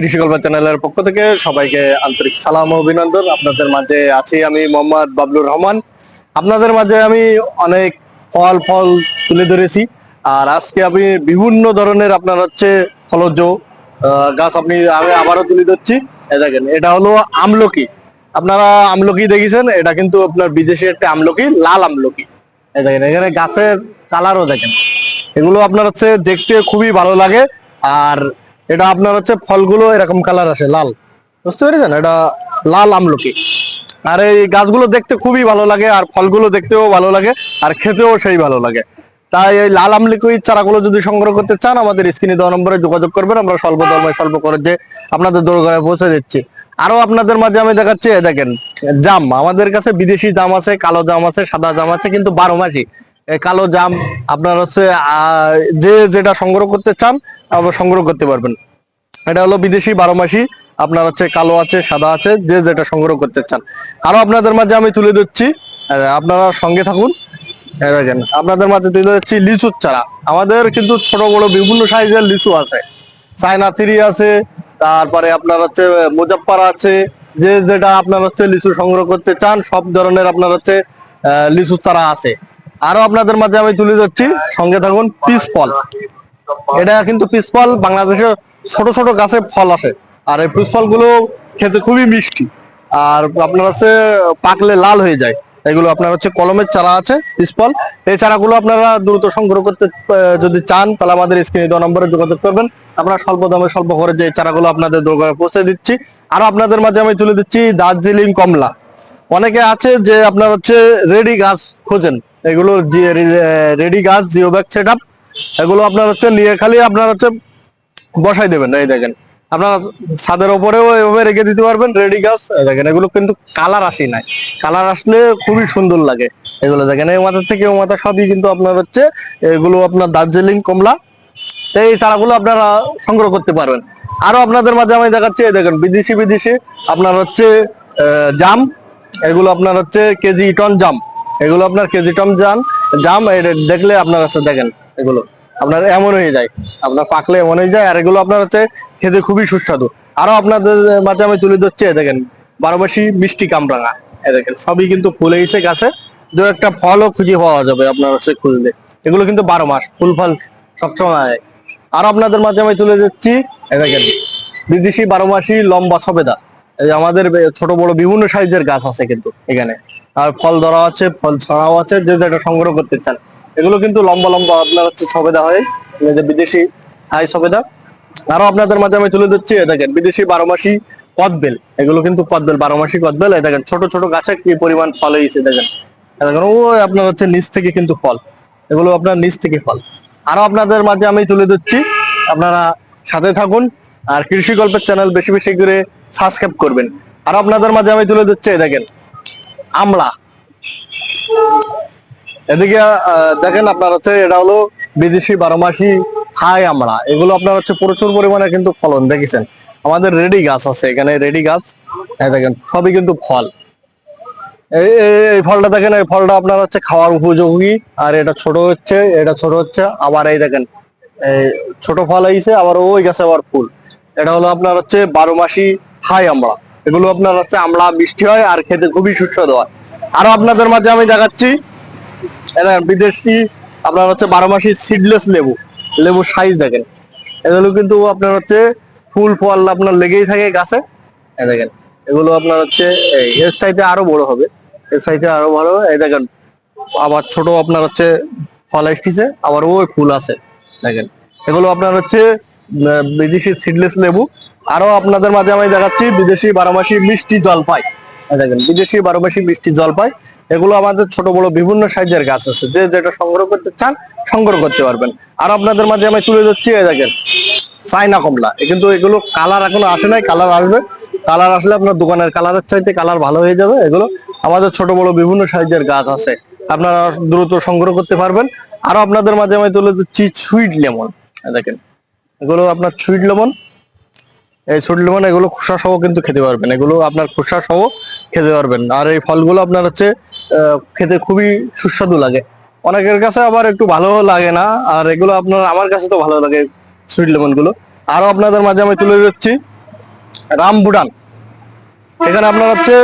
কৃষি চ্যানেলের পক্ষ থেকে সবাইকে আন্তরিক সালাম ও অভিনন্দন। আপনাদের মাঝে আছি আমি মোহাম্মদ বাবলুর রহমান। আপনাদের মাঝে আমি অনেক ফল ফল তুলে ধরেছি। আর আজকে আমি বিভিন্ন ধরনের আপনার হচ্ছে ফলজ গাছ আপনি, আমি আবারও তুলে ধরছি। দেখেন, এটা হলো আমলকি। আপনারা আমলকি দেখেছেন? এটা কিন্তু আপনার বিদেশি একটা আমলকি, লাল আমলকি। দেখেন, এখানে গাছের কালারও দেখেন। এগুলো আপনার হচ্ছে দেখতে খুবই ভালো লাগে। আর এটা আপনার হচ্ছে ফলগুলো এরকম কালার আসে, লাল। বুঝতে পেরেছেন? এটা লাল আমলকি। আর এই গাছগুলো দেখতে খুবই ভালো লাগে, আর ফলগুলো দেখতেও ভালো লাগে, আর খেতেও সেই ভালো লাগে। তাই এই লাল আমলকি চারাগুলো যদি সংগ্রহ করতে চান, আমাদের স্ক্রিনে দেওয়া নম্বরে যোগাযোগ করবেন। আমরা স্বল্প দরমে স্বল্প খরচে আপনাদের দোরগোড়ায় পৌঁছে দিচ্ছি। আরও আপনাদের মাঝে আমি দেখাচ্ছি দেখেন, জাম। আমাদের কাছে বিদেশি জাম আছে, কালো জাম আছে, সাদা জাম আছে, কিন্তু বারো মাসি। কালো জাম আপনার হচ্ছে যে যেটা সংগ্রহ করতে চান সংগ্রহ করতে পারবেন। এটা হলো বিদেশি বারো মাসি আপনার হচ্ছে কালো আছে সাদা আছে যে যেটা সংগ্রহ করতে চান। আরও আপনাদের মাঝে আমি তুলে দিচ্ছি আপনারা সঙ্গে থাকুন। আপনাদের মাঝে তুলে দিচ্ছি লিচুর চারা। আমাদের কিন্তু ছোট বড় বিভিন্ন সাইজের লিচু আছে। চায়না থ্রি আছে তারপরে আপনার হচ্ছে মুজাফফর আছে। যে যেটা আপনার হচ্ছে লিচু সংগ্রহ করতে চান সব ধরনের আপনার হচ্ছে আহ, লিচু চারা আছে। আরও আপনাদের মাঝে আমি তুলে ধরছি। সঙ্গে থাকুন, পিস ফল। এটা কিন্তু পিস ফল, বাংলাদেশে ছোট ছোট গাছে ফল আসে। আর এই পিস ফলগুলো খেতে খুবই মিষ্টি। আর আপনার হচ্ছে পাকলে লাল হয়ে যায়। এগুলো আপনার হচ্ছে কলমের চারা আছে, পিস ফল। এই চারাগুলো আপনারা দ্রুত সংগ্রহ করতে যদি চান, তাহলে আমাদের স্ক্রিনে দেওয়া নম্বরে যোগাযোগ করবেন। আমরা স্বল্প দামে, স্বল্প খরচে এই চারাগুলো আপনাদের দোকানে পৌঁছে দিচ্ছি। আর আপনাদের মাঝে আমি তুলে দিচ্ছি, দার্জিলিং কমলা। অনেকে আছে যে আপনার হচ্ছে রেডি গাছ খোঁজেন। এগুলো রেডি গাছ জিও ব্যাগ সেট এগুলো আপনার হচ্ছে নিয়ে খালি আপনার হচ্ছে বসাই দেবেন। এই দেখেন, আপনার ছাদের ওপরেও এভাবে রেখে দিতে পারবেন রেডি গাছ। দেখেন, এগুলো কিন্তু কালার আসি নাই। কালার আসলে খুবই সুন্দর লাগে। এগুলো দেখেন, এই মাথা থেকে ও মাথা সবই কিন্তু আপনার হচ্ছে এগুলো আপনার দার্জিলিং, কমলা, এই চারাগুলো আপনারা সংগ্রহ করতে পারবেন। আরও আপনাদের মাঝে আমি দেখাচ্ছি দেখেন বিদেশি বিদেশি আপনার হচ্ছে জাম এগুলো আপনার হচ্ছে কেজি টন জাম। এগুলো আপনার কেজি টন জাম জাম দেখলে আপনার হচ্ছে দেখেন এগুলো। আপনার এমন হয়ে যায়। আপনার পাকলে এমন হয়ে যায়, আর এগুলো আপনার হচ্ছে খেতে খুবই সুস্বাদু। আরও আপনাদের মাঝে আমি তুলে ধরছি দেখেন বারোমাসি মিষ্টি কামরাঙা। দেখেন, সবই কিন্তু ফুলে এসে গাছে। দু একটা ফলও খুঁজে পাওয়া যাবে আপনার হচ্ছে খুঁজলে। এগুলো কিন্তু বারো মাস, ফুল ফল সবসময়। আর আপনাদের মাঝে আমি তুলে দিচ্ছি দেখেন, বিদেশি বারো মাসি লম্বা সবেদা। আমাদের ছোট বড় বিভিন্ন সাইজের গাছ আছে কিন্তু এখানে। আর ফল ধরা আছে, ফল ছড়াও আছে, যে যেটা সংগ্রহ করতে চান। এগুলো কিন্তু লম্বা লম্বা আপনার হচ্ছে সবেদা হয়। যে বিদেশি হাই সবেদা। আরও আপনাদের মাঝে আমি তুলে দিচ্ছি দেখেন, বিদেশি বারো মাসি কদবেল। এগুলো কিন্তু কদবেল বারো মাসি কদবেল। এই দেখেন, ছোট ছোট গাছে কি পরিমাণ ফল হয়েছে, দেখেন। দেখেন ও আপনার হচ্ছে নিচ থেকে কিন্তু ফল। এগুলো আপনার নিচ থেকে ফল। আরও আপনাদের মাঝে আমি তুলে দিচ্ছি আপনারা সাথে থাকুন। আর কৃষি গল্পের চ্যানেল বেশি বেশি করে সাবস্ক্রাইব করবেন। আর আপনাদের মাঝে আমি তুলে দিচ্ছি দেখেন, আমলা। এদিকে দেখেন আপনার হচ্ছে, এটা হলো বিদেশি বারো মাসি হাই আমড়া এগুলো আপনার হচ্ছে প্রচুর পরিমাণে কিন্তু ফলন, দেখেছেন? আমাদের রেডি গাছ আছে, এখানে রেডি গাছ। এই দেখেন, সবই কিন্তু ফল। এই ফলটা দেখেন, এই ফলটা আপনার হচ্ছে খাওয়ার উপযোগী। আর এটা ছোট হচ্ছে, এটা ছোট হচ্ছে, আবার এই দেখেন, এই ছোট ফল আইছে আবার ওই গাছে আবার ফুল। এটা হলো আপনার হচ্ছে বারো মাসি হাই আমড়া এগুলো আপনার হচ্ছে আমড়া মিষ্টি হয় আর খেতে খুবই সুস্বাদু হয়। আরও আপনাদের মাঝে আমি দেখাচ্ছি বিদেশি আপনার হচ্ছে বারো মাসি সিডলেস লেবু। লেবুর সাইজ দেখেন। এগুলো কিন্তু আপনার হচ্ছে ফুল ফল আপনার লেগেই থাকে গাছে। দেখেন, এগুলো আপনার হচ্ছে এর চাইতে আরও বড় হবে। এর চাইতে আরও হবে। এই দেখেন, আবার ছোট আপনার হচ্ছে ফল এসেছে, আবার ওই ফুল আছে। দেখেন, এগুলো আপনার হচ্ছে বিদেশি সিডলেস লেবু। আরও আপনাদের মাঝে আমি দেখাচ্ছি বিদেশি বারোমাসি মিষ্টি জলপাই। দেখেন, বিদেশি বারোমাসি মিষ্টি জলপাই। এগুলো আমাদের ছোট, বড় বিভিন্ন সাইজের গাছ আছে। যে যেটা সংগ্রহ করতে চান, সংগ্রহ করতে পারবেন। আর আপনাদের মাঝে আমি তুলে ধরছি দেখেন চাইনা কমলা। কিন্তু এগুলো কালার এখনও আসে নাই, কালার আসবে। কালার আসলে আপনার দোকানের কালারের চাইতে কালার ভালো হয়ে যাবে। এগুলো আমাদের ছোট, বড় বিভিন্ন সাইজের গাছ আছে। আপনারা দ্রুত সংগ্রহ করতে পারবেন। আরও আপনাদের মাঝে আমি তুলে দিচ্ছি সুইট লেমন। দেখেন, এগুলো আপনার সুইট লেমন। এই সুইট লেমন এগুলো খোসা সহ কিন্তু খেতে পারবেন। এগুলো আপনার খোসা সহ খেতে পারবেন। আর এই ফলগুলো আপনার হচ্ছে খেতে খুবই সুস্বাদু লাগে। অনেকের কাছে আবার একটু ভালো লাগে না, আর এগুলো আপনার, আমার কাছে তো ভালো লাগে সুইট লেমনগুলো আরও আপনাদের মাঝে আমি তুলে দিচ্ছি রামবুটান। এখানে আপনার হচ্ছে,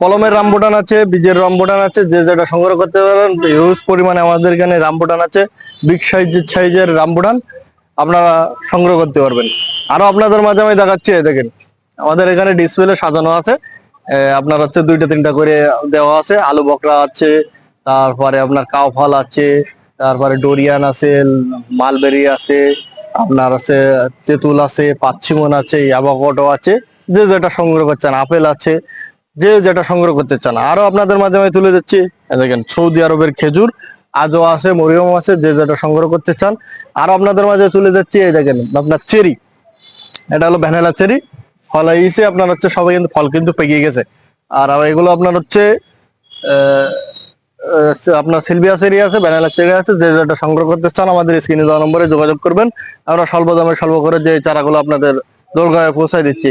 কলমের রামবুটান আছে, বীজের রামবুটান আছে, যে যেটা সংগ্রহ করতে পারেন হিউজ পরিমাণে আমাদের এখানে রামবুটান আছে বিগ সাইজের সাইজের রামবুটান আপনারা সংগ্রহ করতে পারবেন। আরও আপনাদের মাঝে আমি দেখাচ্ছি দেখেন। আমাদের এখানে ডিসপ্লে সাজানো আছে। আপনার হচ্ছে দুইটা, তিনটা করে দেওয়া আছে। আলু বকরা আছে, তারপরে আপনার কাউ ফল আছে, তারপরে ডোরিয়ান আছে, মালবেরি আছে, আপনার আছে তেঁতুল আছে, পাচ্ছিমন আছে, অ্যাভোকাডো আছে, যে যেটা সংগ্রহ করছেন আপেল আছে, যে যেটা সংগ্রহ করতে চান। আরও আপনাদের মাধ্যমে তুলে দিচ্ছি দেখেন, সৌদি আরবের খেজুর, আজও আছে, মরিয়ম আছে, যে যেটা সংগ্রহ করতে চান। আরও আপনাদের মাঝে তুলে দিচ্ছি, এই দেখেন, আপনার চেরি। এটা হলো ভ্যানিলা চেরি। ফল হয়েছে আপনার হচ্ছে সবাই কিন্তু ফল কিন্তু পেকে গেছে। আর এগুলো আপনার হচ্ছে আপনার সিলভিয়া চেরি আছে, ভ্যানিলা চেরি আছে, যে যেটা সংগ্রহ করতে চান আমাদের স্ক্রিনে দেওয়া নম্বরে যোগাযোগ করবেন। আমরা স্বল্প দামে স্বল্প করে যে চারাগুলো আপনাদের দোরগাঁয়ে পৌঁছায় দিচ্ছি।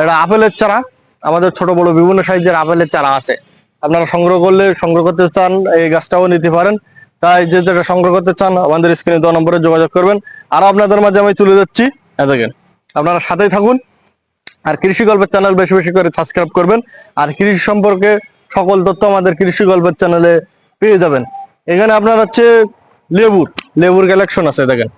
এটা আপেলের চারা। আমাদের ছোট বড় বিভিন্ন সাইজের আপেলের চারা আছে। আপনারা সংগ্রহ করলে সংগ্রহ করতে চান, এই গাছটাও নিতে পারেন। তাই যে যেটা সংগ্রহ করতে চান, আমাদের স্ক্রিনে দেওয়া নম্বরে যোগাযোগ করবেন। আর আপনাদের মাঝে আমি তুলে যাচ্ছি দেখেন। আপনারা সাথেই থাকুন। আর কৃষি গল্পের চ্যানেল বেশি বেশি করে সাবস্ক্রাইব করবেন। আর কৃষি সম্পর্কে সকল তথ্য আমাদের কৃষি গল্পের চ্যানেলে পেয়ে যাবেন। এখানে আপনার হচ্ছে লেবুর লেবুর কালেকশন আছে দেখেন।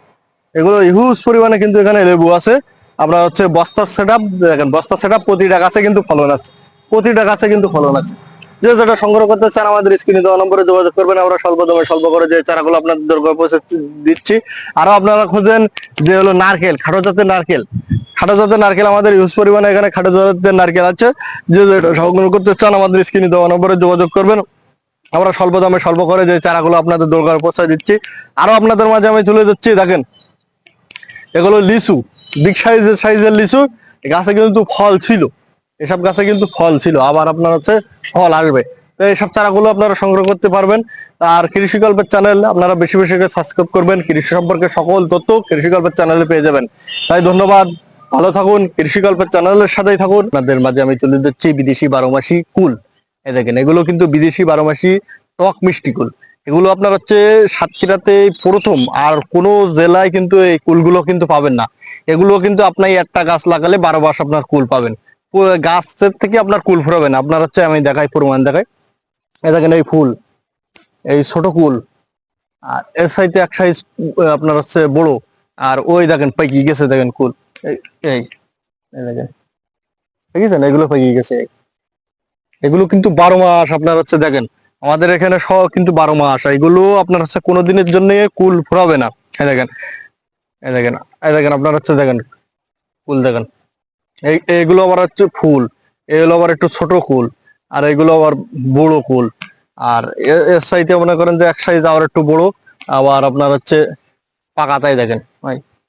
এগুলো হিউজ পরিমাণে কিন্তু এখানে লেবু আছে। আপনার হচ্ছে বস্তার সেট আপ দেখেন, বস্তার সেট আপ প্রতিটা গাছে কিন্তু ফলন আছে। প্রতিটা গাছে কিন্তু ফলন আছে। যে যেটা সংগ্রহ করতে চান আমাদের স্ক্রিনে দেওয়া নম্বরে যোগাযোগ করবেন। আমরা স্বল্প দামে স্বল্প করে যে চারাগুলো আপনাদের দরকার পৌঁছে দিচ্ছি। আরও আপনারা খুঁজেন যে হলো নারকেল, খাটো জাতের নারকেল। খাটো জাতের নারকেল আমাদের ইউজ পরিমাণে এখানে খাটো জাতের নারকেল আছে। যে যেটা সংগ্রহ করতে চান আমাদের স্ক্রিনে দেওয়া নম্বরে যোগাযোগ করবেন। আমরা স্বল্প দামে স্বল্প করে যে চারাগুলো আপনাদের দরকার পৌঁছে দিচ্ছি। আরও আপনাদের মাঝে আমি চলে যাচ্ছি, দেখেন। এগুলো লিচু বিগ সাইজের সাইজের লিচু। গাছে কিন্তু ফল ছিল। এসব গাছে কিন্তু ফল ছিল। আবার আপনার হচ্ছে ফল আসবে। তো এইসব চারাগুলো আপনারা সংগ্রহ করতে পারবেন। আর কৃষি গল্পের চ্যানেল আপনারা বেশি বেশি করে সাবস্ক্রাইব করবেন। কৃষি সম্পর্কে সকল তথ্য কৃষি গল্পের চ্যানেলে পেয়ে যাবেন। তাই ধন্যবাদ। ভালো থাকুন কৃষি গল্পের চ্যানেলের সাথেই থাকুন। আপনাদের মাঝে আমি তুলে দিচ্ছি বিদেশি বারো মাসি কুল। এই দেখেন, এগুলো কিন্তু বিদেশি বারো মাসি টক মিষ্টি কুল। এগুলো আপনার হচ্ছে সাতক্ষীরাতে প্রথম, আর কোনো জেলায় কিন্তু এই কুলগুলো কিন্তু পাবেন না। এগুলো কিন্তু আপনার একটা গাছ লাগালে বারো মাস আপনার কুল পাবেন। গাছের থেকে আপনার কুল ফুরাবেন আপনার হচ্ছে, আমি দেখাই, প্রমাণ দেখাই। এ দেখেন, এই ফুল, এই ছোট কুল। আর এর সাইতে এক সাইজ আপনার হচ্ছে বড়। আর ওই দেখেন, পাইকি গেছে দেখেন কুল। এই দেখেন। দেখেছেন? এগুলো পাইকি গেছে। এগুলো কিন্তু বারো মাস আপনার হচ্ছে দেখেন, আমাদের এখানে সব কিন্তু বারো মাস এগুলো আপনার হচ্ছে কোনো দিনের জন্য কুল ফুরাবে না। এই দেখেন এই দেখেন এই দেখেন আপনার হচ্ছে দেখেন ফুল দেখেন। এই এইগুলো আবার হচ্ছে ফুল, এগুলো আবার একটু ছোট কুল, আর এগুলো আবার বড় কুল। আর এর সাইডে মনে করেন যে এক সাইজ আবার একটু বড়, আবার আপনার হচ্ছে পাকাতাই দেখেন।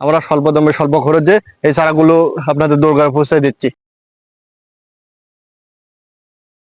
আমরা স্বল্প দামে স্বল্প খরচে এই চারাগুলো আপনাদের দরকার পৌঁছে দিচ্ছি।